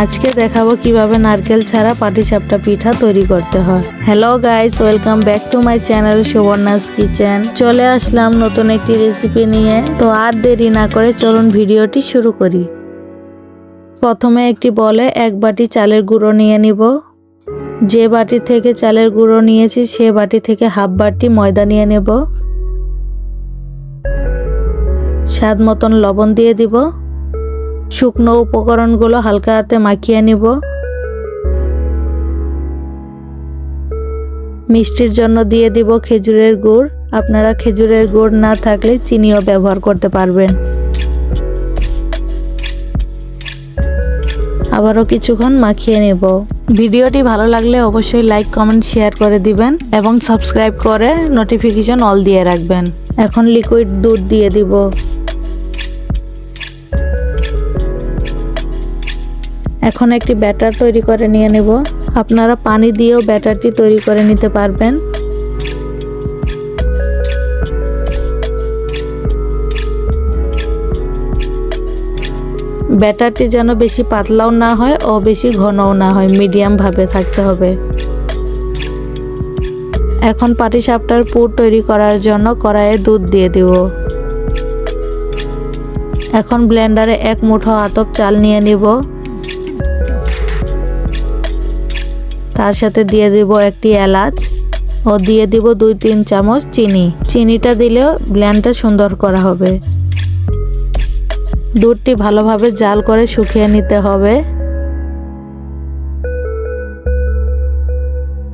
আজকে দেখাবো কীভাবে নারকেল ছাড়া পাটিসাপটা পিঠা তৈরি করতে হয়। Hello guys welcome back to my channel Subarna's kitchen চলে আসলাম নতুন একটি রেসিপি নিয়ে। তো আর দেরি না করে চলুন ভিডিওটি শুরু করি। প্রথমে একটি বলে এক বাটি চালের গুঁড়ো নিয়ে নিব। যে বাটি থেকে চালের গুঁড়ো নিয়েছি, সে বাটি থেকে হাফ বাটি ময়দা নিয়ে নেব। স্বাদ মতন লবণ দিয়ে দিব। শুকনো উপকরণগুলো হালকা হাতে মাখিয়ে নিব। মিষ্টির জন্য দিয়ে দিব খেজুরের গুড়। আপনারা খেজুরের গুড় না থাকলে চিনিও ব্যবহার করতে পারবেন। আবারও কিছুক্ষণ মাখিয়ে নেব। ভিডিওটি ভালো লাগলে অবশ্যই লাইক, কমেন্ট, শেয়ার করে দিবেন এবং সাবস্ক্রাইব করে নোটিফিকেশন অল দিয়ে রাখবেন। এখন লিকুইড দুধ দিয়ে দিব। এখন একটি ব্যাটার তৈরি করে নিয়ে নেব। আপনারা পানি দিয়েও ব্যাটারটি তৈরি করে নিতে পারবেন। ব্যাটারটি যেন বেশি পাতলাও না হয় ও বেশি ঘনও না হয়, মিডিয়াম ভাবে থাকতে হবে। এখন পাটিসাপটার পুর তৈরি করার জন্য কড়াইয়ে দুধ দিয়ে দিব। এখন ব্লেন্ডারে এক মুঠো আতপ চাল নিয়ে নিব। তার সাথে দিয়ে দিব একটি এলাচ ও দিয়ে দিব দুই তিন চামচ চিনি। চিনিটা দিলেও ব্ল্যান্ডটা সুন্দর করা হবে। দুধটি ভালোভাবে জাল করে শুকিয়ে নিতে হবে।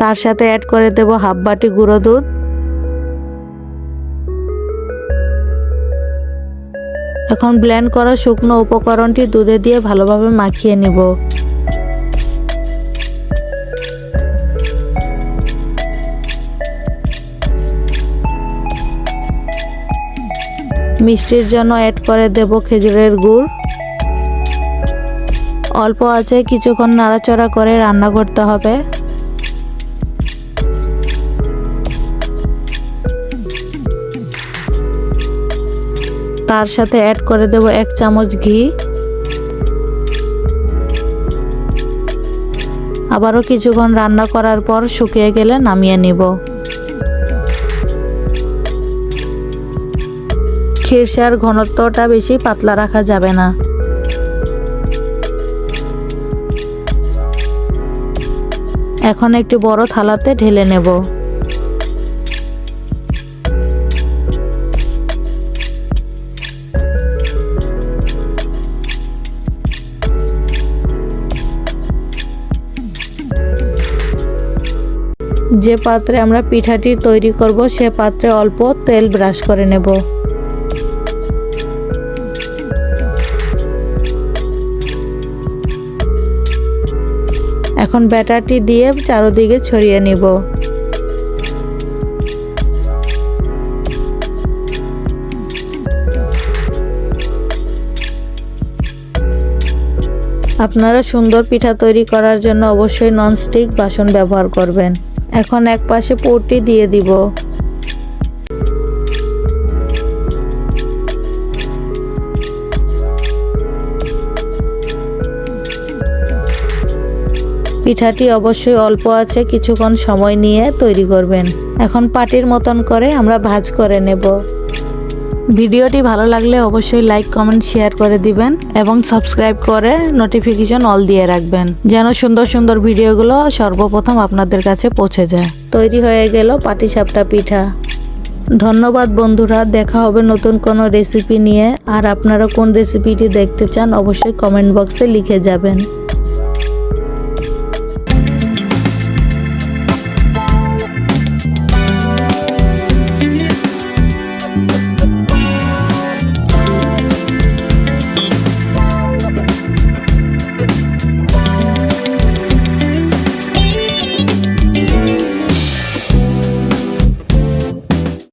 তার সাথে অ্যাড করে দেব হাফ বাটি গুঁড়ো দুধ। এখন ব্লেন্ড করা শুকনো উপকরণটি দুধে দিয়ে ভালোভাবে মাখিয়ে নিব। মিষ্টির জন্য অ্যাড করে দেব খেজুরের গুড়। অল্প আছে, কিছুক্ষণ নাড়াচড়া করে রান্না করতে হবে। তার সাথে অ্যাড করে দেব এক চামচ ঘি। আবারও কিছুক্ষণ রান্না করার পর শুকিয়ে গেলে নামিয়ে নিব। খিরসার ঘনত্বটা বেশি পাতলা রাখা যাবে না। এখন একটি বড় থালাতে ঢেলে নেব। যে পাত্রে আমরা পিঠাটি তৈরি করব, সে পাত্রে অল্প তেল ব্রাশ করে নেব। এখন ব্যাটারটি দিয়ে চারোদিকে ছড়িয়ে নিব। আপনারা সুন্দর পিঠা তৈরি করার জন্য অবশ্যই ননস্টিক বাসন ব্যবহার করবেন। এখন এক পাশে পুরটি দিয়ে দিব। পিঠাটি অবশ্যই অল্প আছে, কিছুক্ষণ সময় নিয়ে তৈরি করবেন। এখন পাটির মতন করে আমরা ভাজ করে নেব। ভিডিওটি ভালো লাগলে অবশ্যই লাইক কমেন্ট শেয়ার করে দিবেন এবং সাবস্ক্রাইব করে নোটিফিকেশন অল দিয়ে রাখবেন, যেন সুন্দর সুন্দর ভিডিওগুলো সর্বপ্রথম আপনাদের কাছে পৌঁছে যায়। তৈরি হয়ে গেল পাটিসাপটা পিঠা। ধন্যবাদ বন্ধুরা, দেখা হবে নতুন কোনো রেসিপি নিয়ে। আর আপনারা কোন রেসিপিটি দেখতে চান অবশ্যই কমেন্ট বক্সে লিখে যাবেন।